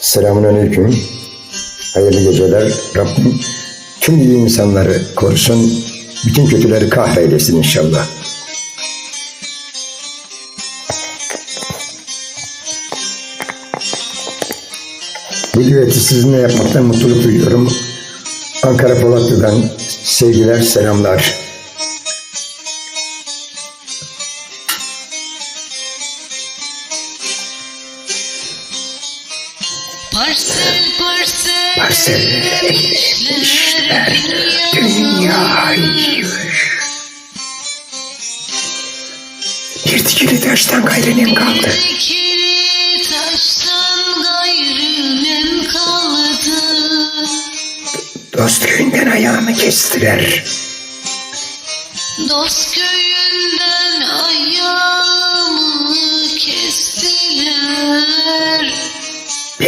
Selamun Aleyküm. Hayırlı geceler. Rabbim tüm iyi insanları korusun. Bütün kötüleri kahreylesin inşallah. Bu düeti sizinle yapmaktan mutluluk duyuyorum. Ankara Polatlı'dan sevgiler, selamlar. Parsel parsel Parsel işler Dünya yiyor. Bir dikili taştan gayrı nem kaldı. Dost köyünden ayağımı kestiler. Dost köyünden